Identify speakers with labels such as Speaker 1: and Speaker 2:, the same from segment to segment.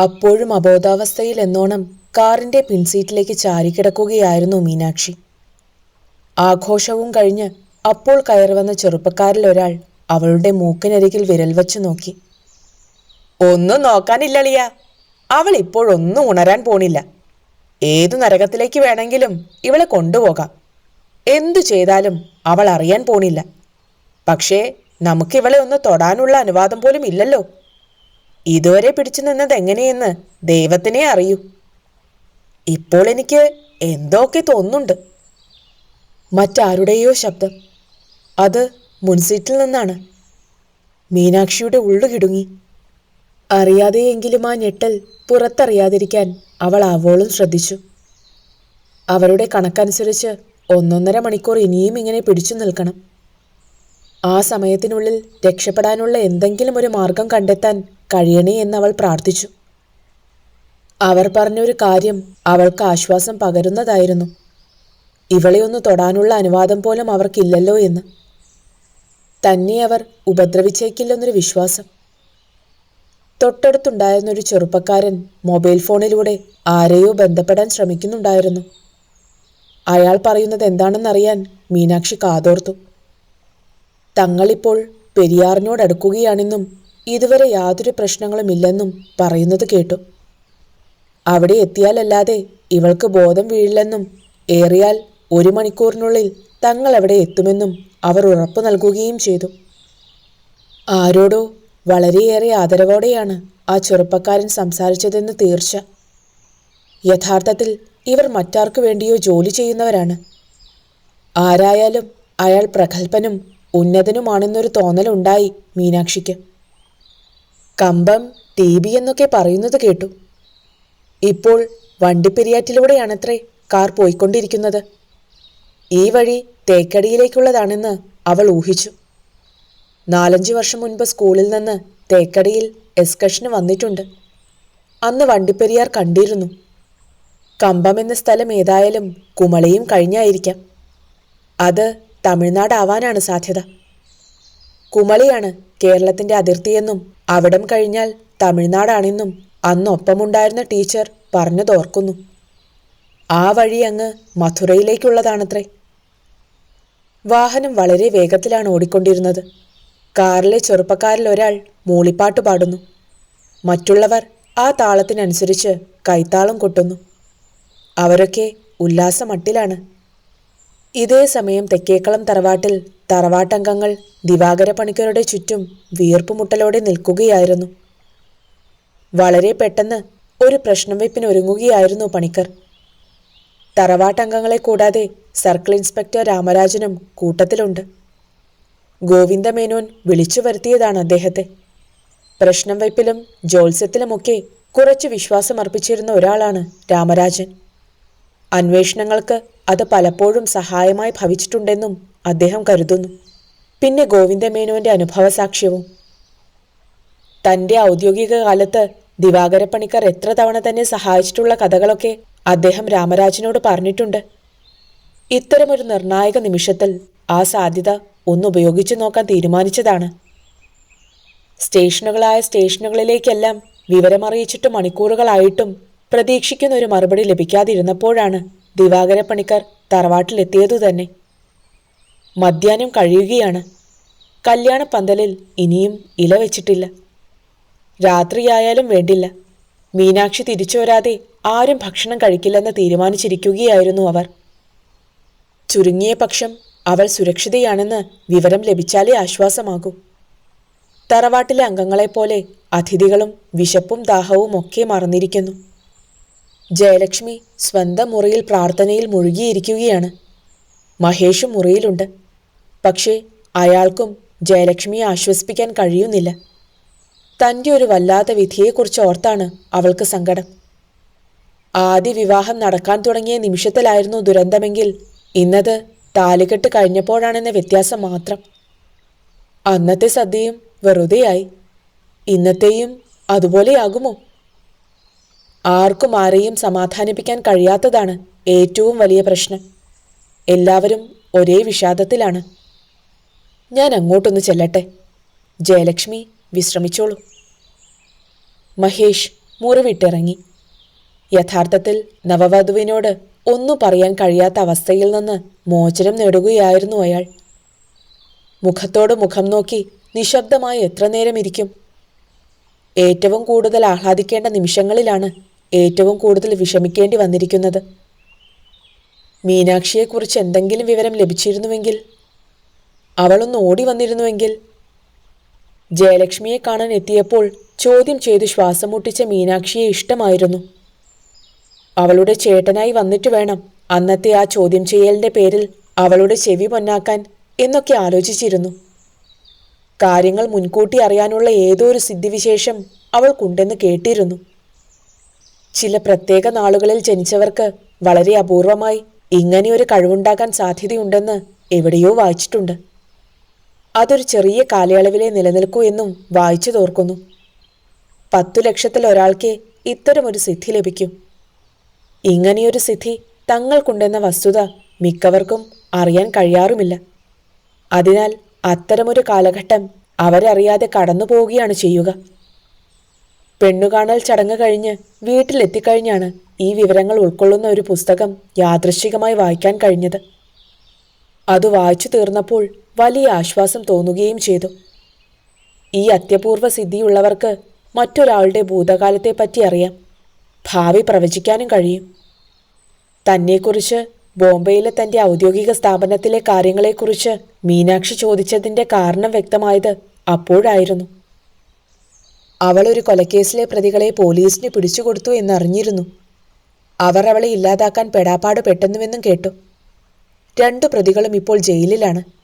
Speaker 1: അപ്പോഴും അബോധാവസ്ഥയിൽ എന്നോണം കാറിന്റെ പിൻസീറ്റിലേക്ക് ചാരിക്കിടക്കുകയായിരുന്നു മീനാക്ഷി. ആഘോഷവും കഴിഞ്ഞ് അപ്പോൾ കയറി വന്ന ചെറുപ്പക്കാരിൽ ഒരാൾ അവളുടെ മൂക്കിനരികിൽ വിരൽ വച്ചു നോക്കി. ഒന്നും നോക്കാനില്ലളിയ. അവൾ ഇപ്പോഴൊന്നും ഉണരാൻ പോണില്ല. ഏതു നരകത്തിലേക്ക് വേണമെങ്കിലും ഇവളെ കൊണ്ടുപോകാം. എന്തു ചെയ്താലും അവൾ അറിയാൻ പോണില്ല. പക്ഷേ നമുക്കിവളെ ഒന്ന് തൊടാനുള്ള അനുവാദം പോലും ഇല്ലല്ലോ. ഇതുവരെ പിടിച്ചു നിന്നത് എങ്ങനെയെന്ന് ദൈവത്തിനെ അറിയൂ. ഇപ്പോൾ എനിക്ക് എന്തൊക്കെ തോന്നുന്നുണ്ട്? മറ്റാരുടെയോ ശബ്ദം അത് മുൻസീറ്റിൽ നിന്നാണ്. മീനാക്ഷിയുടെ ഉള്ളു കിടുങ്ങി. അറിയാതെയെങ്കിലും ആ ഞെട്ടൽ പുറത്തറിയാതിരിക്കാൻ അവൾ ആവോളം ശ്രദ്ധിച്ചു. അവരുടെ കണക്കനുസരിച്ച് ഒന്നൊന്നര മണിക്കൂർ ഇനിയും ഇങ്ങനെ പിടിച്ചു നിൽക്കണം. ആ സമയത്തിനുള്ളിൽ രക്ഷപ്പെടാനുള്ള എന്തെങ്കിലും ഒരു മാർഗം കണ്ടെത്താൻ കഴിയണേ എന്നവൾ പ്രാർത്ഥിച്ചു. അവർ പറഞ്ഞൊരു കാര്യം അവൾക്ക് ആശ്വാസം പകരുന്നതായിരുന്നു. ഇവളെ ഒന്ന് തൊടാനുള്ള അനുവാദം പോലും അവർക്കില്ലല്ലോ എന്ന്. തന്നെ അവർ ഉപദ്രവിച്ചേക്കില്ലെന്നൊരു വിശ്വാസം. തൊട്ടടുത്തുണ്ടായിരുന്നൊരു ചെറുപ്പക്കാരൻ മൊബൈൽ ഫോണിലൂടെ ആരെയോ ബന്ധപ്പെടാൻ ശ്രമിക്കുന്നുണ്ടായിരുന്നു. അയാൾ പറയുന്നത് എന്താണെന്നറിയാൻ മീനാക്ഷി കാതോർത്തു. തങ്ങളിപ്പോൾ പെരിയാറിനോടടുക്കുകയാണെന്നും ഇതുവരെ യാതൊരു പ്രശ്നങ്ങളുമില്ലെന്നും പറയുന്നത് കേട്ടു. അവിടെ എത്തിയാലല്ലാതെ ഇവൾക്ക് ബോധം വീഴില്ലെന്നും ഏറിയാൽ ഒരു മണിക്കൂറിനുള്ളിൽ തങ്ങൾ അവിടെ എത്തുമെന്നും അവർ ഉറപ്പ് നൽകുകയും ചെയ്തു. ആരോടോ വളരെയേറെ ആദരവോടെയാണ് ആ ചെറുപ്പക്കാരൻ സംസാരിച്ചതെന്ന് തീർച്ച. യഥാർത്ഥത്തിൽ ഇവർ മറ്റാർക്കു വേണ്ടിയോ ജോലി ചെയ്യുന്നവരാണ്. ആരായാലും അയാൾ പ്രഗത്ഭനും ഉന്നതനുമാണെന്നൊരു തോന്നലുണ്ടായി മീനാക്ഷിക്ക്. കമ്പം ടി ബി എന്നൊക്കെ പറയുന്നത് കേട്ടു. ഇപ്പോൾ വണ്ടിപ്പെരിയാറ്റിലൂടെയാണത്രേ കാർ പോയിക്കൊണ്ടിരിക്കുന്നത്. ഈ വഴി തേക്കടിയിലേക്കുള്ളതാണെന്ന് അവൾ ഊഹിച്ചു. നാലഞ്ച് വർഷം മുൻപ് സ്കൂളിൽ നിന്ന് തേക്കടിയിൽ എസ്കഷന് വന്നിട്ടുണ്ട്. അന്ന് വണ്ടിപ്പെരിയാർ കണ്ടിരുന്നു. കമ്പം എന്ന സ്ഥലം ഏതായാലും കുമളിയും കഴിഞ്ഞായിരിക്കാം. അത് തമിഴ്നാടാവാനാണ് സാധ്യത. കുമളിയാണ് കേരളത്തിന്റെ അതിർത്തിയെന്നും അവിടം കഴിഞ്ഞാൽ തമിഴ്നാടാണെന്നും അന്നൊപ്പമുണ്ടായിരുന്ന ടീച്ചർ പറഞ്ഞതോർക്കുന്നു ആ വഴി അങ്ങ് മഥുരയിലേക്കുള്ളതാണത്രേ. വാഹനം വളരെ വേഗത്തിലാണ് ഓടിക്കൊണ്ടിരുന്നത്. കാറിലെ ചെറുപ്പക്കാരിൽ ഒരാൾ മൂളിപ്പാട്ട് പാടുന്നു. മറ്റുള്ളവർ ആ താളത്തിനനുസരിച്ച് കൈത്താളം കൊട്ടുന്നു. അവരൊക്കെ ഉല്ലാസമട്ടിലാണ്. ഇതേ സമയം തെക്കേക്കളം തറവാട്ടിൽ തറവാട്ടംഗങ്ങൾ ദിവാകര പണിക്കരുടെ ചുറ്റും വീർപ്പുമുട്ടലോടെ നിൽക്കുകയായിരുന്നു. വളരെ പെട്ടെന്ന് ഒരു പ്രശ്നം വെപ്പിന് ഒരുങ്ങുകയായിരുന്നു പണിക്കർ. തറവാട്ടംഗങ്ങളെ കൂടാതെ സർക്കിൾ ഇൻസ്പെക്ടർ രാമരാജനും കൂട്ടത്തിലുണ്ട്. ഗോവിന്ദമേനോൻ വിളിച്ചു വരുത്തിയതാണ് അദ്ദേഹത്തെ. പ്രശ്നം വയ്പ്പിലും ജോത്സ്യത്തിലുമൊക്കെ കുറച്ച് വിശ്വാസം അർപ്പിച്ചിരുന്ന ഒരാളാണ് രാമരാജൻ. അന്വേഷണങ്ങൾക്ക് അത് പലപ്പോഴും സഹായമായി ഭവിച്ചിട്ടുണ്ടെന്നും അദ്ദേഹം കരുതുന്നു. പിന്നെ ഗോവിന്ദമേനോന്റെ അനുഭവസാക്ഷ്യവും. തന്റെ ഔദ്യോഗിക കാലത്ത് ദിവാകര പണിക്കർ എത്ര തവണ തന്നെ സഹായിച്ചിട്ടുള്ള കഥകളൊക്കെ അദ്ദേഹം രാമരാജനോട് പറഞ്ഞിട്ടുണ്ട്. ഇത്തരമൊരു നിർണായക നിമിഷത്തിൽ ആ സാധ്യത ഒന്ന് ഉപയോഗിച്ചു നോക്കാൻ തീരുമാനിച്ചതാണ്. സ്റ്റേഷനുകളായ സ്റ്റേഷനുകളിലേക്കെല്ലാം വിവരമറിയിച്ചിട്ട് മണിക്കൂറുകളായിട്ടും പ്രതീക്ഷിക്കുന്ന ഒരു മറുപടി ലഭിക്കാതിരുന്നപ്പോഴാണ് ദിവാകര പണിക്കർ തറവാട്ടിലെത്തിയതു തന്നെ മധ്യാഹ്നം കഴിയുകയാണ്. കല്യാണ പന്തലിൽ ഇനിയും ഇല വെച്ചിട്ടില്ല. രാത്രിയായാലും വേണ്ടില്ല. മീനാക്ഷി തിരിച്ചു വരാതെ ആരും ഭക്ഷണം കഴിക്കില്ലെന്ന് തീരുമാനിച്ചിരിക്കുകയായിരുന്നു അവർ. ചുരുങ്ങിയ പക്ഷം അവൾ സുരക്ഷിതയാണെന്ന് വിവരം ലഭിച്ചാലേ ആശ്വാസമാകൂ. തറവാട്ടിലെ അംഗങ്ങളെപ്പോലെ അതിഥികളും വിശപ്പും ദാഹവും ഒക്കെ മറന്നിരിക്കുന്നു. ജയലക്ഷ്മി സ്വന്തം മുറിയിൽ പ്രാർത്ഥനയിൽ മുഴുകിയിരിക്കുകയാണ്. മഹേഷും മുറിയിലുണ്ട്. പക്ഷേ അയാൾക്കും ജയലക്ഷ്മിയെ ആശ്വസിപ്പിക്കാൻ കഴിയുന്നില്ല. തന്റെ ഒരു വല്ലാത്ത വിധിയെക്കുറിച്ച് ഓർത്താണ് അവൾക്ക് സങ്കടം. ആദ്യ വിവാഹം നടക്കാൻ തുടങ്ങിയ നിമിഷത്തിലായിരുന്നു ദുരന്തമെങ്കിൽ ഇന്നത് താലികെട്ട് കഴിഞ്ഞപ്പോഴാണെന്ന വ്യത്യാസം മാത്രം. അന്നത്തെ സദ്യയും വെറുതെയായി. ഇന്നത്തെയും അതുപോലെയാകുമോ? ആർക്കും ആരെയും സമാധാനിപ്പിക്കാൻ കഴിയാത്തതാണ് ഏറ്റവും വലിയ പ്രശ്നം. എല്ലാവരും ഒരേ വിഷാദത്തിലാണ്. ഞാൻ അങ്ങോട്ടൊന്ന് ചെല്ലട്ടെ. ജയലക്ഷ്മി വിശ്രമിച്ചോളൂ. മഹേഷ് മുറിവിട്ടിറങ്ങി. യഥാർത്ഥത്തിൽ നവവധുവിനോട് ഒന്നും പറയാൻ കഴിയാത്ത അവസ്ഥയിൽ നിന്ന് മോചനം നേടുകയായിരുന്നു അയാൾ. മുഖത്തോട് മുഖം നോക്കി നിശബ്ദമായി എത്ര നേരം ഇരിക്കും. ഏറ്റവും കൂടുതൽ ആഹ്ലാദിക്കേണ്ട നിമിഷങ്ങളിലാണ് ഏറ്റവും കൂടുതൽ വിഷമിക്കേണ്ടി വന്നിരിക്കുന്നത്. മീനാക്ഷിയെക്കുറിച്ച് എന്തെങ്കിലും വിവരം ലഭിച്ചിരുന്നുവെങ്കിൽ അവളൊന്ന് ഓടി വന്നിരുന്നുവെങ്കിൽ. ജയലക്ഷ്മിയെ കാണാൻ എത്തിയപ്പോൾ ചോദ്യം ചെയ്ത് ശ്വാസം മുട്ടിച്ച മീനാക്ഷിയെ ഇഷ്ടമായിരുന്നു. അവളുടെ ചേട്ടനായി വന്നിട്ട് വേണം അന്നത്തെ ആ ചോദ്യം ചെയ്യലിന്റെ പേരിൽ അവളുടെ ചെവി പൊന്നാക്കാൻ എന്നൊക്കെ ആലോചിച്ചിരുന്നു. കാര്യങ്ങൾ മുൻകൂട്ടി അറിയാനുള്ള ഏതോ ഒരു സിദ്ധിവിശേഷം അവൾക്കുണ്ടെന്ന് കേട്ടിരുന്നു. ചില പ്രത്യേക നാളുകളിൽ ജനിച്ചവർക്ക് വളരെ അപൂർവമായി ഇങ്ങനെയൊരു കഴിവുണ്ടാകാൻ സാധ്യതയുണ്ടെന്ന് എവിടെയോ വായിച്ചിട്ടുണ്ട്. അതൊരു ചെറിയ കാലയളവിലെ നിലനിൽക്കൂ എന്നും വായിച്ചു തോർക്കുന്നു. പത്തു ലക്ഷത്തിൽ ഒരാൾക്ക് ഇത്തരമൊരു സിദ്ധി ലഭിക്കും. ഇങ്ങനെയൊരു സിദ്ധി തങ്ങൾക്കുണ്ടെന്ന വസ്തുത മിക്കവർക്കും അറിയാൻ കഴിയാറുമില്ല. അതിനാൽ അത്തരമൊരു കാലഘട്ടം അവരറിയാതെ കടന്നു പോവുകയാണ് ചെയ്യുക. പെണ്ണുകാണൽ ചടങ്ങ് കഴിഞ്ഞ് വീട്ടിലെത്തിക്കഴിഞ്ഞാണ് ഈ വിവരങ്ങൾ ഉൾക്കൊള്ളുന്ന ഒരു പുസ്തകം യാദൃശ്ചികമായി വായിക്കാൻ കഴിഞ്ഞത്. അത് വായിച്ചു തീർന്നപ്പോൾ വലിയ ആശ്വാസം തോന്നുകയും ചെയ്തു. ഈ അത്യപൂർവ സിദ്ധിയുള്ളവർക്ക് മറ്റൊരാളുടെ ഭൂതകാലത്തെപ്പറ്റി അറിയാം. ഭാവി പ്രവചിക്കാനും കഴിയും. തന്നെക്കുറിച്ച് ബോംബെയിലെ തന്റെ ഔദ്യോഗിക സ്ഥാപനത്തിലെ കാര്യങ്ങളെക്കുറിച്ച് മീനാക്ഷി ചോദിച്ചതിന്റെ കാരണം വ്യക്തമായത് അപ്പോഴായിരുന്നു. അവൾ ഒരു കൊലക്കേസിലെ പ്രതികളെ പോലീസിന് പിടിച്ചുകൊടുത്തു എന്നറിഞ്ഞിരുന്നു. അവർ അവളെ ഇല്ലാതാക്കാൻ പെടാപ്പാട് പെട്ടെന്നുവെന്നും കേട്ടു. രണ്ടു പ്രതികളും ഇപ്പോൾ ജയിലിലാണ്.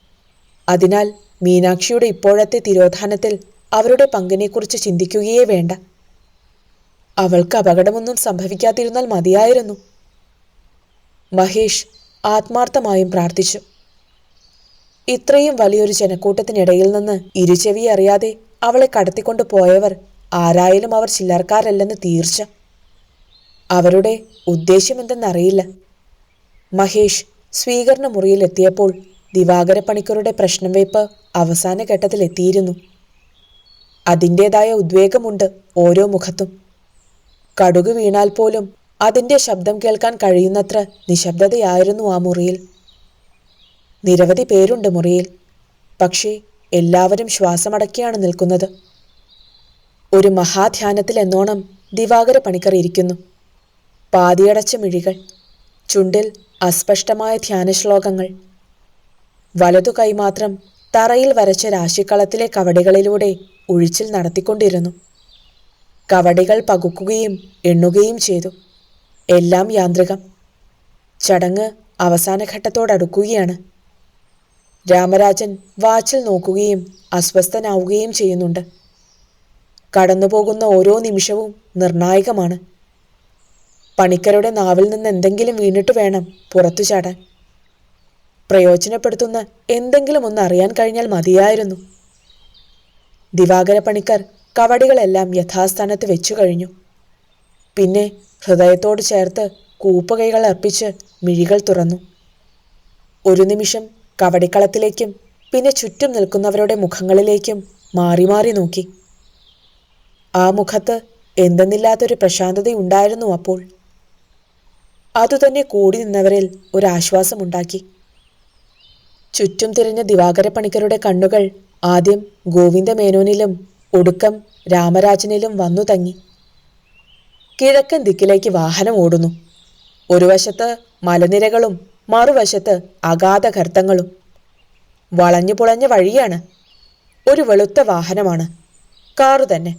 Speaker 1: അതിനാൽ മീനാക്ഷിയുടെ ഇപ്പോഴത്തെ തിരോധാനത്തിൽ അവരുടെ പങ്കിനെക്കുറിച്ച് ചിന്തിക്കുകയേ വേണ്ട. അവൾക്ക് അപകടമൊന്നും സംഭവിക്കാതിരുന്നാൽ മതിയായിരുന്നു. മഹേഷ് ആത്മാർത്ഥമായും പ്രാർത്ഥിച്ചു. ഇത്രയും വലിയൊരു ജനക്കൂട്ടത്തിനിടയിൽ നിന്ന് ഇരുചെവി അറിയാതെ അവളെ കടത്തിക്കൊണ്ടു പോയവർ ആരായാലും അവർ ചില്ലർക്കാരല്ലെന്ന് തീർച്ച. അവരുടെ ഉദ്ദേശ്യമെന്തെന്നറിയില്ല. മഹേഷ് സ്വീകരണ മുറിയിലെത്തിയപ്പോൾ ദിവാകര പണിക്കറുടെ പ്രശ്നം അവസാന ഘട്ടത്തിലെത്തിയിരുന്നു. അതിന്റെതായ ഉദ്വേഗമുണ്ട് ഓരോ മുഖത്തും. കടുക് വീണാൽ പോലും അതിന്റെ ശബ്ദം കേൾക്കാൻ കഴിയുന്നത്ര നിശബ്ദതയായിരുന്നു ആ മുറിയിൽ. നിരവധി പേരുണ്ട് മുറിയിൽ. പക്ഷേ എല്ലാവരും ശ്വാസമടക്കിയാണ് നിൽക്കുന്നത്. ഒരു മഹാധ്യാനത്തിൽ എന്നോണം ദിവാകര പണിക്കർ ഇരിക്കുന്നു. പാതിയടച്ച മിഴികൾ ചുണ്ടിൽ അസ്പഷ്ടമായ ധ്യാനശ്ലോകങ്ങൾ വലതു കൈമാത്രം തറയിൽ വരച്ച രാശിക്കളത്തിലെ കവടികളിലൂടെ ഒഴിച്ചിൽ നടത്തിക്കൊണ്ടിരുന്നു. കവടികൾ പകുക്കുകയും എണ്ണുകയും ചെയ്തു. എല്ലാം യാന്ത്രികം. ചടങ്ങ് അവസാന ഘട്ടത്തോടടുക്കുകയാണ്. രാമരാജൻ വാച്ചിൽ നോക്കുകയും അസ്വസ്ഥനാവുകയും ചെയ്യുന്നുണ്ട്. കടന്നുപോകുന്ന ഓരോ നിമിഷവും നിർണായകമാണ്. പണിക്കരുടെ നാവിൽ നിന്ന് എന്തെങ്കിലും വീണിട്ട് വേണം പുറത്തു ചാടാൻ. പ്രയോജനപ്പെടുത്തുന്ന എന്തെങ്കിലും ഒന്ന് അറിയാൻ കഴിഞ്ഞാൽ മതിയായിരുന്നു. ദിവാകര പണിക്കർ കവടികളെല്ലാം യഥാസ്ഥാനത്ത് വെച്ചു കഴിഞ്ഞു. പിന്നെ ഹൃദയത്തോട് ചേർത്ത് കൂപ്പുകൈകൾ അർപ്പിച്ച് മിഴികൾ തുറന്നു. ഒരു നിമിഷം കവടിക്കളത്തിലേക്കും പിന്നെ ചുറ്റും നിൽക്കുന്നവരുടെ മുഖങ്ങളിലേക്കും മാറി മാറി നോക്കി. ആ മുഖത്ത് എന്തെന്നില്ലാത്തൊരു പ്രശാന്തതയുണ്ടായിരുന്നു അപ്പോൾ. അതുതന്നെ കൂടി നിന്നവരിൽ ഒരാശ്വാസമുണ്ടാക്കി ചുറ്റും തിരിഞ്ഞ ദിവാകര പണിക്കരുടെ കണ്ണുകൾ ആദ്യം ഗോവിന്ദമേനോനിലും ഒടുക്കം രാമരാജനിലും വന്നു തങ്ങി. കിഴക്കൻ ദിക്കിലേക്ക് വാഹനം ഓടുന്നു. ഒരു വശത്ത് മലനിരകളും മറുവശത്ത് അഗാധ ഗർത്തങ്ങളും വളഞ്ഞു പുളഞ്ഞ വഴിയാണ്. ഒരു വെളുത്ത വാഹനമാണ്. കാറു തന്നെ.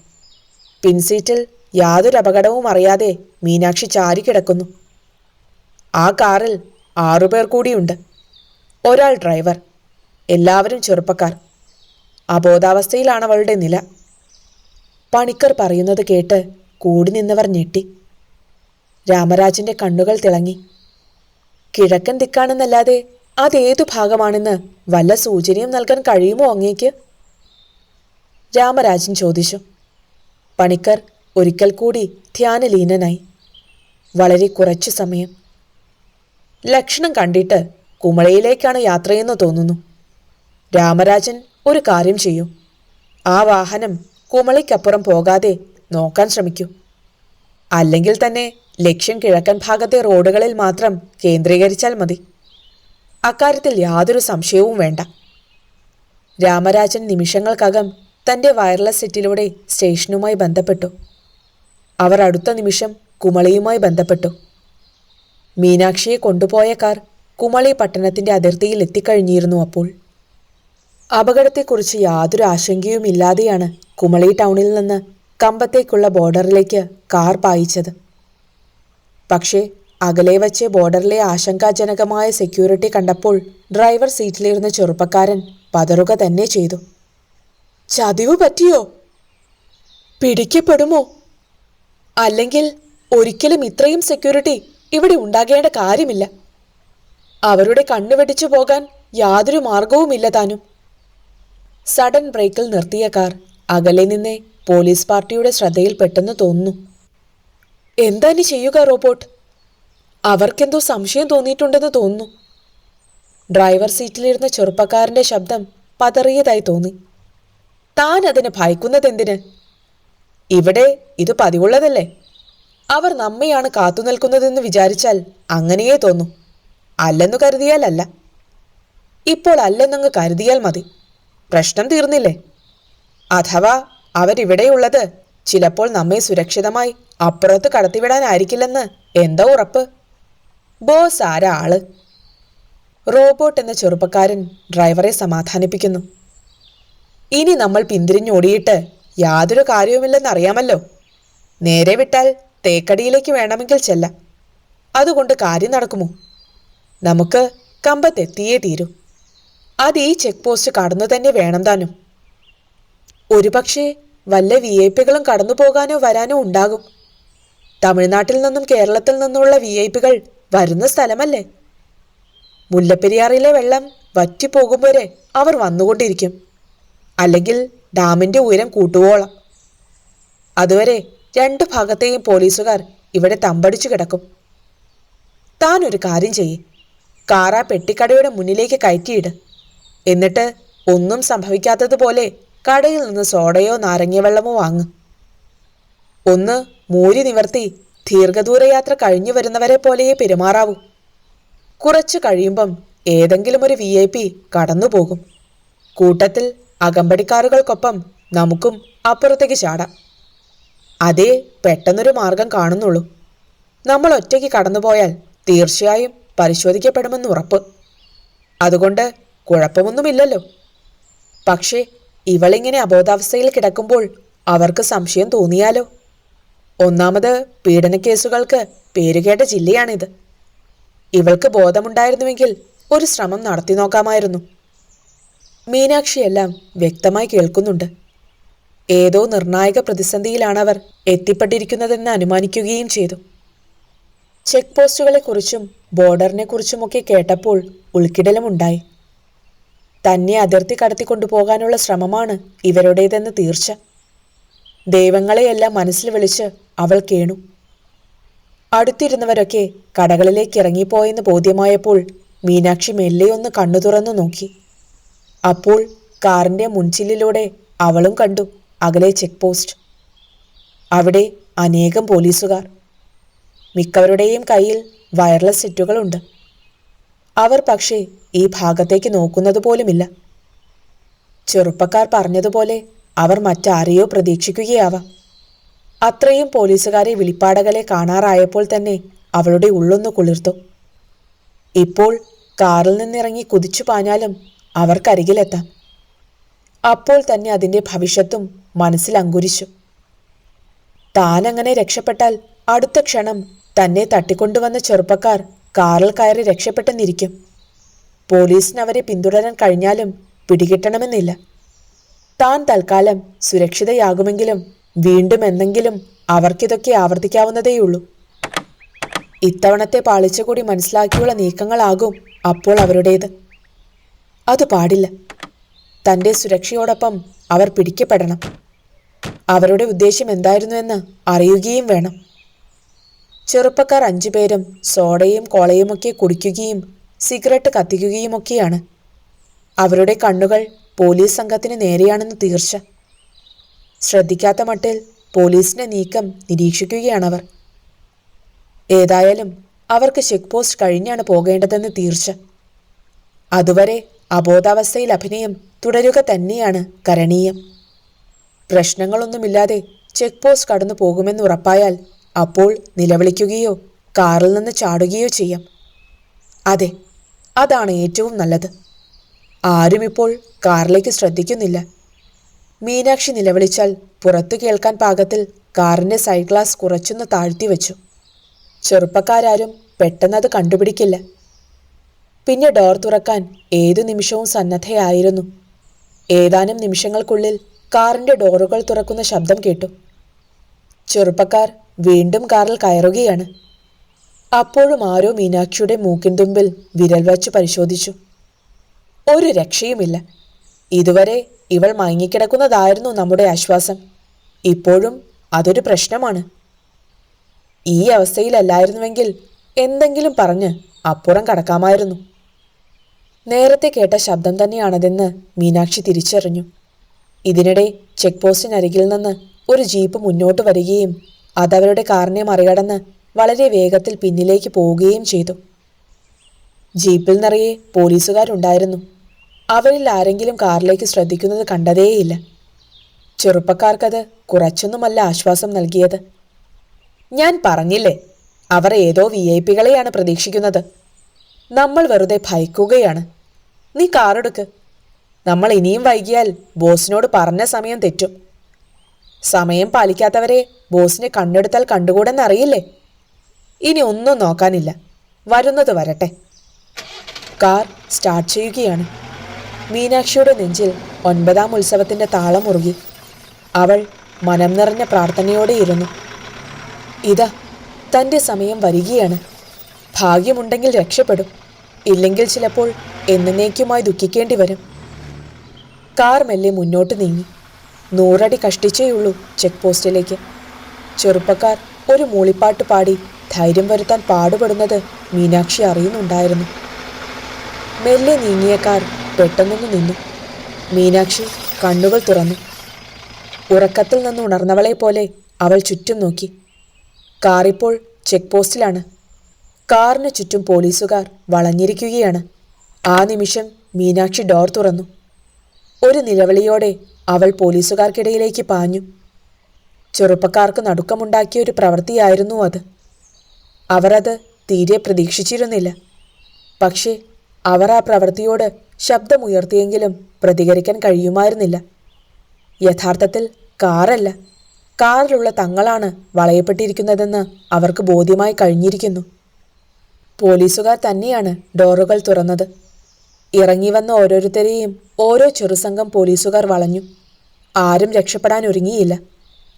Speaker 1: പിൻസീറ്റിൽ യാതൊരു അപകടവും അറിയാതെ മീനാക്ഷി ചാരി കിടക്കുന്നു ആ കാറിൽ ആറുപേർ കൂടിയുണ്ട്. ഒരാൾ ഡ്രൈവർ എല്ലാവരും ചെറുപ്പക്കാർ. അബോധാവസ്ഥയിലാണ് അവളുടെ നില. പണിക്കർ പറയുന്നത് കേട്ട് കൂടി നിന്നവർ ഞെട്ടി. രാമരാജന്റെ കണ്ണുകൾ തിളങ്ങി. കിഴക്കൻ ദിക്കാണെന്നല്ലാതെ അതേതു ഭാഗമാണെന്ന് വല്ല സൂചനയും നൽകാൻ കഴിയുമോ അങ്ങേക്ക്? രാമരാജൻ ചോദിച്ചു. പണിക്കർ ഒരിക്കൽ കൂടി ധ്യാനലീനനായി. വളരെ കുറച്ചു സമയം. ലക്ഷണം കണ്ടിട്ട് കുമളയിലേക്കാണ് യാത്രയെന്ന് തോന്നുന്നു. രാമരാജൻ ഒരു കാര്യം ചെയ്യൂ. ആ വാഹനം കുമളിക്കപ്പുറം പോകാതെ നോക്കാൻ ശ്രമിക്കൂ. അല്ലെങ്കിൽ തന്നെ ലക്ഷ്യം കിഴക്കൻ ഭാഗത്തെ റോഡുകളിൽ മാത്രം കേന്ദ്രീകരിച്ചാൽ മതി. അക്കാര്യത്തിൽ യാതൊരു സംശയവും വേണ്ട. രാമരാജൻ നിമിഷങ്ങൾക്കകം തന്റെ വയർലെസ് സെറ്റിലൂടെ സ്റ്റേഷനുമായി ബന്ധപ്പെട്ടു. അവർ അടുത്ത നിമിഷം കുമളിയുമായി ബന്ധപ്പെട്ടു. മീനാക്ഷിയെ കൊണ്ടുപോയ കാർ കുമളി പട്ടണത്തിന്റെ അതിർത്തിയിൽ എത്തിക്കഴിഞ്ഞിരുന്നു അപ്പോൾ. അപകടത്തെക്കുറിച്ച് യാതൊരു ആശങ്കയും ഇല്ലാതെയാണ് കുമളി ടൗണിൽ നിന്ന് കമ്പത്തേക്കുള്ള ബോർഡറിലേക്ക് കാർ പായിച്ചത്. പക്ഷേ അകലെ വച്ച് ബോർഡറിലെ ആശങ്കാജനകമായ സെക്യൂരിറ്റി കണ്ടപ്പോൾ ഡ്രൈവർ സീറ്റിലിരുന്ന ചെറുപ്പക്കാരൻ പതറുക തന്നെ ചെയ്തു. ചതിവ് പറ്റിയോ? പിടിക്കപ്പെടുമോ? അല്ലെങ്കിൽ ഒരിക്കലും ഇത്രയും സെക്യൂരിറ്റി ഇവിടെ ഉണ്ടാകേണ്ട കാര്യമില്ല. അവരുടെ കണ്ണു വെടിച്ചു പോകാൻ യാതൊരു മാർഗവുമില്ല താനും. സഡൻ ബ്രേക്കിൽ നിർത്തിയ കാർ അകലെ നിന്നേ പോലീസ് പാർട്ടിയുടെ ശ്രദ്ധയിൽ പെട്ടെന്ന് തോന്നുന്നു എന്താ നീ ചെയ്യുക റോബോട്ട്? അവർക്കെന്തോ സംശയം തോന്നിയിട്ടുണ്ടെന്ന് തോന്നുന്നു. ഡ്രൈവർ സീറ്റിലിരുന്ന ചെറുപ്പക്കാരന്റെ ശബ്ദം പതറിയതായി തോന്നി. താൻ അതിനെ ഭയക്കുന്നതെന്തിന് ഇവിടെ ഇത് പതിവുള്ളതല്ലേ? അവർ നമ്മയാണ് കാത്തുനിൽക്കുന്നതെന്ന് വിചാരിച്ചാൽ അങ്ങനെയേ തോന്നൂ. അല്ലെന്നു കരുതിയാലല്ല. ഇപ്പോൾ അല്ലെന്നങ്ങ് കരുതിയാൽ മതി. പ്രശ്നം തീർന്നില്ലേ? അഥവാ അവരിവിടെയുള്ളത് ചിലപ്പോൾ നമ്മെ സുരക്ഷിതമായി അപ്പുറത്ത് കടത്തിവിടാനായിരിക്കില്ലെന്ന് എന്താ ഉറപ്പ്? ബോസ് ആരാ ആൾ? റോബോട്ട് എന്ന ചെറുപ്പക്കാരൻ ഡ്രൈവറെ സമാധാനിപ്പിക്കുന്നു. ഇനി നമ്മൾ പിന്തിരിഞ്ഞോടിയിട്ട് യാതൊരു കാര്യവുമില്ലെന്നറിയാമല്ലോ. നേരെ വിട്ടാൽ തേക്കടിയിലേക്ക് വേണമെങ്കിൽ ചെല്ലാം. അതുകൊണ്ട് കാര്യം നടക്കുമോ? നമുക്ക് കമ്പത്തെത്തിയേ തീരൂ. അത് ഈ ചെക്ക് പോസ്റ്റ് കടന്നു തന്നെ വേണം താനും. ഒരുപക്ഷെ വല്ല വി ഐ പികളും കടന്നു പോകാനോ വരാനോ ഉണ്ടാകും. തമിഴ്നാട്ടിൽ നിന്നും കേരളത്തിൽ നിന്നുമുള്ള വി ഐ പികൾ വരുന്ന സ്ഥലമല്ലേ? മുല്ലപ്പെരിയാറിലെ വെള്ളം വറ്റിപ്പോകും വരെ അവർ വന്നുകൊണ്ടിരിക്കും. അല്ലെങ്കിൽ ഡാമിന്റെ ഉയരം കൂട്ടുവോളം. അതുവരെ രണ്ട് ഭാഗത്തെയും പോലീസുകാർ ഇവിടെ തമ്പടിച്ചു കിടക്കും. താൻ ഒരു കാര്യം ചെയ്യ്. കാറാ പെട്ടിക്കടയുടെ മുന്നിലേക്ക് കയറ്റിയിട്. എന്നിട്ട് ഒന്നും സംഭവിക്കാത്തതുപോലെ കടയിൽ നിന്ന് സോഡയോ നാരങ്ങവെള്ളമോ വാങ്ങ്. ഒന്ന് മൂരി നിവർത്തി ദീർഘദൂരയാത്ര കഴിഞ്ഞു വരുന്നവരെ പോലെയേ പെരുമാറാവൂ. കുറച്ചു കഴിയുമ്പം ഏതെങ്കിലും ഒരു വി ഐ പി കടന്നുപോകും കൂട്ടത്തിൽ അകമ്പടിക്കാറുകൾക്കൊപ്പം നമുക്കും അപ്പുറത്തേക്ക് ചാടാം. അതേ പെട്ടെന്നൊരു മാർഗം കാണുന്നുള്ളൂ. നമ്മൾ ഒറ്റയ്ക്ക് കടന്നുപോയാൽ തീർച്ചയായും പരിശോധിക്കപ്പെടുമെന്ന് ഉറപ്പ്. അതുകൊണ്ട് കുഴപ്പമൊന്നുമില്ലല്ലോ. പക്ഷേ ഇവളിങ്ങനെ അബോധാവസ്ഥയിൽ കിടക്കുമ്പോൾ അവർക്ക് സംശയം തോന്നിയാലോ? ഒന്നാമത് പീഡനക്കേസുകൾക്ക് പേരുകേട്ട ജില്ലയാണിത്. ഇവൾക്ക് ബോധമുണ്ടായിരുന്നുവെങ്കിൽ ഒരു ശ്രമം നടത്തി നോക്കാമായിരുന്നു. മീനാക്ഷിയെല്ലാം വ്യക്തമായി കേൾക്കുന്നുണ്ട്. ഏതോ നിർണായക പ്രതിസന്ധിയിലാണ് അവർ എത്തിപ്പെട്ടിരിക്കുന്നതെന്ന് അനുമാനിക്കുകയും ചെയ്തു. ചെക്ക് പോസ്റ്റുകളെക്കുറിച്ചും ബോർഡറിനെക്കുറിച്ചുമൊക്കെ കേട്ടപ്പോൾ ഉൾക്കിടലുമുണ്ടായി. തന്നെ അതിർത്തി കടത്തിക്കൊണ്ടുപോകാനുള്ള ശ്രമമാണ് ഇവരുടേതെന്ന് തീർച്ച. ദൈവങ്ങളെയെല്ലാം മനസ്സിൽ വിളിച്ച് അവൾ കേണു. അടുത്തിരുന്നവരൊക്കെ കടകളിലേക്ക് ഇറങ്ങിപ്പോയെന്ന് ബോധ്യമായപ്പോൾ മീനാക്ഷി മെല്ലെ ഒന്ന് കണ്ണു തുറന്നു നോക്കി. അപ്പോൾ കാറിന്റെ മുൻചില്ലിലൂടെ അവളും കണ്ടു അകലെ ചെക്ക് പോസ്റ്റ് അവിടെ അനേകം പോലീസുകാർ. മിക്കവരുടെയും കയ്യിൽ വയർലെസ് സെറ്റുകളുണ്ട്. അവർ പക്ഷേ ഈ ഭാഗത്തേക്ക് നോക്കുന്നത് പോലുമില്ല. ചെറുപ്പക്കാർ പറഞ്ഞതുപോലെ അവർ മറ്റാരെയോ പ്രതീക്ഷിക്കുകയാവാം. അത്രയും പോലീസുകാരെ വിളിപ്പാടകളെ കാണാറായപ്പോൾ തന്നെ അവളുടെ ഉള്ളൊന്ന് കുളിർത്തു. ഇപ്പോൾ കാറിൽ നിന്നിറങ്ങി കുതിച്ചു പാഞ്ഞാലും അവർക്കരികിലെത്താം. അപ്പോൾ തന്നെ അതിന്റെ ഭവിഷ്യത്തും മനസ്സിൽ അങ്കുരിച്ചു. താനങ്ങനെ രക്ഷപ്പെട്ടാൽ അടുത്ത ക്ഷണം തന്നെ തട്ടിക്കൊണ്ടുവന്ന ചെറുപ്പക്കാർ കാറിൽ കയറി രക്ഷപ്പെട്ടെന്നിരിക്കും. പോലീസിന് അവരെ പിന്തുടരാൻ കഴിഞ്ഞാലും പിടികിട്ടണമെന്നില്ല. താൻ തൽക്കാലം സുരക്ഷിതയാകുമെങ്കിലും വീണ്ടും എന്തെങ്കിലും അവർക്കിതൊക്കെ ആവർത്തിക്കാവുന്നതേയുള്ളൂ. ഇത്തവണത്തെ പാളിച്ച കൂടി മനസ്സിലാക്കിയുള്ള നീക്കങ്ങളാകും അപ്പോൾ അവരുടേത്. അത് പാടില്ല. തന്റെ സുരക്ഷയോടൊപ്പം അവർ പിടിക്കപ്പെടണം. അവരുടെ ഉദ്ദേശം എന്തായിരുന്നുവെന്ന് അറിയുകയും വേണം. ചെറുപ്പക്കാർ അഞ്ചുപേരും സോഡയും കോളയുമൊക്കെ കുടിക്കുകയും സിഗരറ്റ് കത്തിക്കുകയുമൊക്കെയാണ്. അവരുടെ കണ്ണുകൾ പോലീസ് സംഘത്തിന് നേരെയാണെന്ന് തീർച്ച. ശ്രദ്ധിക്കാത്ത മട്ടിൽ പോലീസിന്റെ നീക്കം നിരീക്ഷിക്കുകയാണവർ. ഏതായാലും അവർക്ക് ചെക്ക് പോസ്റ്റ് കഴിഞ്ഞാണ് പോകേണ്ടതെന്ന് തീർച്ച. അതുവരെ അബോധാവസ്ഥയിൽ അഭിനയം തുടരുക തന്നെയാണ് കരണീയം. പ്രശ്നങ്ങളൊന്നുമില്ലാതെ ചെക്ക് പോസ്റ്റ് കടന്നു പോകുമെന്ന് ഉറപ്പായാൽ അപ്പോൾ നിലവിളിക്കുകയോ കാറിൽ നിന്ന് ചാടുകയോ ചെയ്യാം. അതെ അതാണ് ഏറ്റവും നല്ലത്. ആരും ഇപ്പോൾ കാറിലേക്ക് ശ്രദ്ധിക്കുന്നില്ല. മീനാക്ഷി നിലവിളിച്ചാൽ പുറത്തു കേൾക്കാൻ പാകത്തിൽ കാറിന്റെ സൈഡ് ഗ്ലാസ് കുറച്ചൊന്ന് താഴ്ത്തി വെച്ചു. ചെറുപ്പക്കാരും പെട്ടെന്നത് കണ്ടുപിടിക്കില്ല. പിന്നെ ഡോർ തുറക്കാൻ ഏതു നിമിഷവും സന്നദ്ധയായിരുന്നു. ഏതാനും നിമിഷങ്ങൾക്കുള്ളിൽ കാറിന്റെ ഡോറുകൾ തുറക്കുന്ന ശബ്ദം കേട്ടു. ചെറുപ്പക്കാർ വീണ്ടും കാറിൽ കയറുകയാണ്. അപ്പോഴും ആരോ മീനാക്ഷിയുടെ മൂക്കിൻ തുമ്പിൽ വിരൽ വച്ച് പരിശോധിച്ചു. ഒരു രക്ഷയുമില്ല. ഇതുവരെ ഇവൾ മയങ്ങിക്കിടക്കുന്നതായിരുന്നു നമ്മുടെ ആശ്വാസം. ഇപ്പോഴും അതൊരു പ്രശ്നമാണ്. ഈ അവസ്ഥയിലല്ലായിരുന്നുവെങ്കിൽ എന്തെങ്കിലും പറഞ്ഞ് അപ്പുറം കടക്കാമായിരുന്നു. നേരത്തെ കേട്ട ശബ്ദം തന്നെയാണതെന്ന് മീനാക്ഷി തിരിച്ചറിഞ്ഞു. ഇതിനിടെ ചെക്ക് പോസ്റ്റിനരികിൽ നിന്ന് ഒരു ജീപ്പ് മുന്നോട്ട് വരികയും അതവരുടെ കാറിനെ മറികടന്ന് വളരെ വേഗത്തിൽ പിന്നിലേക്ക് പോവുകയും ചെയ്തു. ജീപ്പിൽ നിറയെ പോലീസുകാരുണ്ടായിരുന്നു. അവരിൽ ആരെങ്കിലും കാറിലേക്ക് ശ്രദ്ധിക്കുന്നത് കണ്ടതേയില്ല. ചെറുപ്പക്കാർക്കത് കുറച്ചൊന്നുമല്ല ആശ്വാസം നൽകിയത്. ഞാൻ പറഞ്ഞില്ലേ അവർ ഏതോ വി ഐ പികളെയാണ് പ്രതീക്ഷിക്കുന്നത്. നമ്മൾ വെറുതെ ഭയക്കുകയാണ്. നീ കാറെടുക്ക്. നമ്മൾ ഇനിയും വൈകിയാൽ ബോസിനോട് പറഞ്ഞ സമയം തെറ്റും. സമയം പാലിക്കാത്തവരെ ബോസിനെ കണ്ടെടുത്താൽ കണ്ടുകൂടെന്നറിയില്ലേ? ഇനി ഒന്നും നോക്കാനില്ല. വരുന്നത് വരട്ടെ. കാർ സ്റ്റാർട്ട് ചെയ്യുകയാണ്. മീനാക്ഷിയുടെ നെഞ്ചിൽ ഒൻപതാം ഉത്സവത്തിന്റെ താളം മുറുകി. അവൾ മനം നിറഞ്ഞ പ്രാർത്ഥനയോടെ ഇരുന്നു. ഇതാ തന്റെ സമയം വരികയാണ്. ഭാഗ്യമുണ്ടെങ്കിൽ രക്ഷപ്പെടും. ഇല്ലെങ്കിൽ ചിലപ്പോൾ എന്നേക്കുമായി ദുഃഖിക്കേണ്ടി വരും. കാർ മെല്ലെ മുന്നോട്ട് നീങ്ങി. നൂറടി കഷ്ടിച്ചേയുള്ളൂ ചെക്ക് പോസ്റ്റിലേക്ക് ചെറുപ്പക്കാർ ഒരു മൂളിപ്പാട്ട് പാടി ധൈര്യം വരുത്താൻ പാടുപെടുന്നത് മീനാക്ഷി അറിയുന്നുണ്ടായിരുന്നു. മെല്ലെ നീങ്ങിയ കാർ പെട്ടെന്നൊന്ന് നിന്നു. മീനാക്ഷി കണ്ണുകൾ തുറന്നു. ഉറക്കത്തിൽ നിന്ന് ഉണർന്നവളെ പോലെ അവൾ ചുറ്റും നോക്കി. കാറിപ്പോൾ ചെക്ക് പോസ്റ്റിലാണ് കാറിന് ചുറ്റും പോലീസുകാർ വളഞ്ഞിരിക്കുകയാണ്. ആ നിമിഷം മീനാക്ഷി ഡോർ തുറന്നു. ഒരു നിലവിളിയോടെ അവൾ പോലീസുകാർക്കിടയിലേക്ക് പാഞ്ഞു. ചെറുപ്പക്കാർക്ക് നടുക്കമുണ്ടാക്കിയ ഒരു പ്രവൃത്തിയായിരുന്നു അത്. അവരത് തീരെ പ്രതീക്ഷിച്ചിരുന്നില്ല. പക്ഷേ അവർ ആ പ്രവൃത്തിയോട് ശബ്ദമുയർത്തിയെങ്കിലും പ്രതികരിക്കാൻ കഴിയുമായിരുന്നില്ല. യഥാർത്ഥത്തിൽ കാറല്ല. കാറിലുള്ള തങ്ങളാണ് വളയപ്പെട്ടിരിക്കുന്നതെന്ന് അവർക്ക് ബോധ്യമായി കഴിഞ്ഞിരിക്കുന്നു. പോലീസുകാർ തന്നെയാണ് ഡോറുകൾ തുറന്നത്. ഇറങ്ങി വന്ന ഓരോരുത്തരെയും ഓരോ ചെറുസംഘം പോലീസുകാർ വളഞ്ഞു. ആരും രക്ഷപ്പെടാൻ ഒരുങ്ങിയില്ല.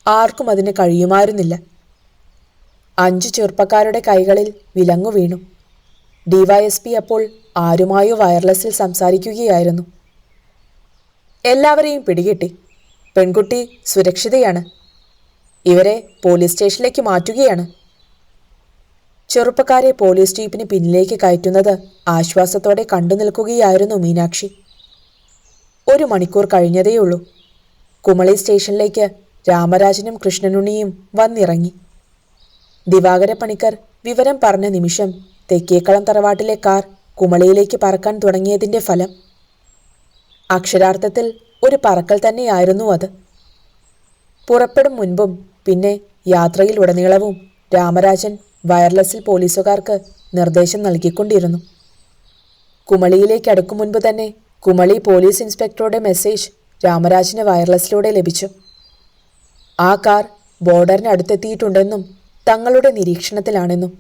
Speaker 1: ആർക്കും അതിന് കഴിയുമായിരുന്നില്ല. അഞ്ചു ചെറുപ്പക്കാരുടെ കൈകളിൽ വിലങ്ങു വീണു. ഡിവൈഎസ്പി അപ്പോൾ ആരുമായോ വയർലെസ്സിൽ സംസാരിക്കുകയായിരുന്നു. എല്ലാവരെയും പിടികിട്ടി. പെൺകുട്ടി സുരക്ഷിതയാണ്. ഇവരെ പോലീസ് സ്റ്റേഷനിലേക്ക് മാറ്റുകയാണ്. ചെറുപ്പക്കാരെ പോലീസ് ജീപ്പിന് പിന്നിലേക്ക് കയറ്റുന്നത് ആശ്വാസത്തോടെ കണ്ടു നിൽക്കുകയായിരുന്നു മീനാക്ഷി. ഒരു മണിക്കൂർ കഴിഞ്ഞതേയുള്ളൂ. കുമളി സ്റ്റേഷനിലേക്ക് രാമരാജനും കൃഷ്ണനുണ്ണിയും വന്നിറങ്ങി. ദിവാകര പണിക്കർ വിവരം പറഞ്ഞ നിമിഷം തെക്കേക്കളം തറവാട്ടിലെ കാർ കുമളിയിലേക്ക് പറക്കാൻ തുടങ്ങിയതിന്റെ ഫലം. അക്ഷരാർത്ഥത്തിൽ ഒരു പറക്കൽ തന്നെയായിരുന്നു അത്. പുറപ്പെടും മുൻപും പിന്നെ യാത്രയിൽ ഉടനീളവും രാമരാജൻ വയർലെസ്സിൽ പോലീസുകാർക്ക് നിർദ്ദേശം നൽകിക്കൊണ്ടിരുന്നു. കുമളിയിലേക്ക് അടുക്കും മുൻപ് തന്നെ കുമളി പോലീസ് ഇൻസ്പെക്ടറുടെ മെസ്സേജ് രാമരാജിന് വയർലെസ്സിലൂടെ ലഭിച്ചു. ആ കാർ ബോർഡറിനടുത്തെത്തിയിട്ടുണ്ടെന്നും തങ്ങളുടെ നിരീക്ഷണത്തിലാണെന്നും.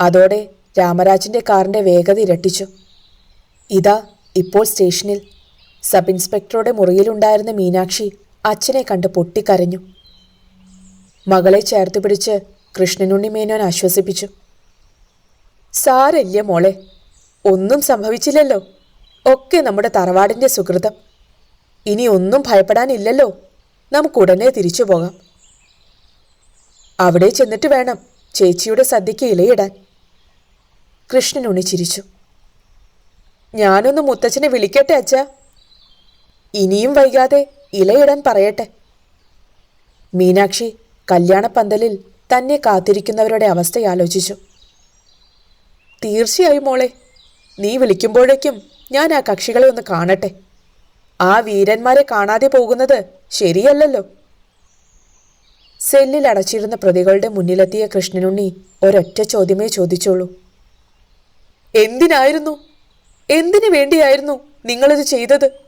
Speaker 1: അതോടെ രാമരാജിന്റെ കാറിന്റെ വേഗത ഇരട്ടിച്ചു. ഇതാ ഇപ്പോൾ സ്റ്റേഷനിൽ. സബ് ഇൻസ്പെക്ടറുടെ മുറിയിലുണ്ടായിരുന്ന മീനാക്ഷി അച്ഛനെ കണ്ട് പൊട്ടിക്കരഞ്ഞു. മകളെ ചേർത്ത് പിടിച്ച് കൃഷ്ണനുണ്ണി മേനോൻ ആശ്വസിപ്പിച്ചു. സാരല്ല മോളെ ഒന്നും സംഭവിച്ചില്ലല്ലോ. ഒക്കെ നമ്മുടെ തറവാടിന്റെ സുഹൃതം. ഇനി ഒന്നും ഭയപ്പെടാനില്ലല്ലോ. നമുക്ക് ഉടനെ തിരിച്ചു പോകാം. അവിടെ ചെന്നിട്ട് വേണം ചേച്ചിയുടെ സദ്യയ്ക്ക് ഇലയിടാൻ. കൃഷ്ണനുണ്ണി ചിരിച്ചു. ഞാനൊന്ന് മുത്തച്ഛനെ വിളിക്കട്ടെ അച്ഛ. ഇനിയും വൈകാതെ ഇലയിടാൻ പറയട്ടെ. മീനാക്ഷി കല്യാണപ്പന്തലിൽ തന്നെ കാത്തിരിക്കുന്നവരുടെ അവസ്ഥയാലോചിച്ചു. തീർച്ചയായും മോളെ നീ വിളിക്കുമ്പോഴേക്കും ഞാൻ ആ കക്ഷികളെ ഒന്ന് കാണട്ടെ. ആ വീരന്മാരെ കാണാതെ പോകുന്നത് ശരിയല്ലല്ലോ. സെല്ലിൽ അടച്ചിരുന്ന പ്രതികളുടെ മുന്നിലെത്തിയ കൃഷ്ണനുണ്ണി ഒരൊറ്റ ചോദ്യമേ ചോദിച്ചുള്ളൂ. എന്തിനായിരുന്നു? എന്തിനു വേണ്ടിയായിരുന്നു നിങ്ങളിത് ചെയ്തത്?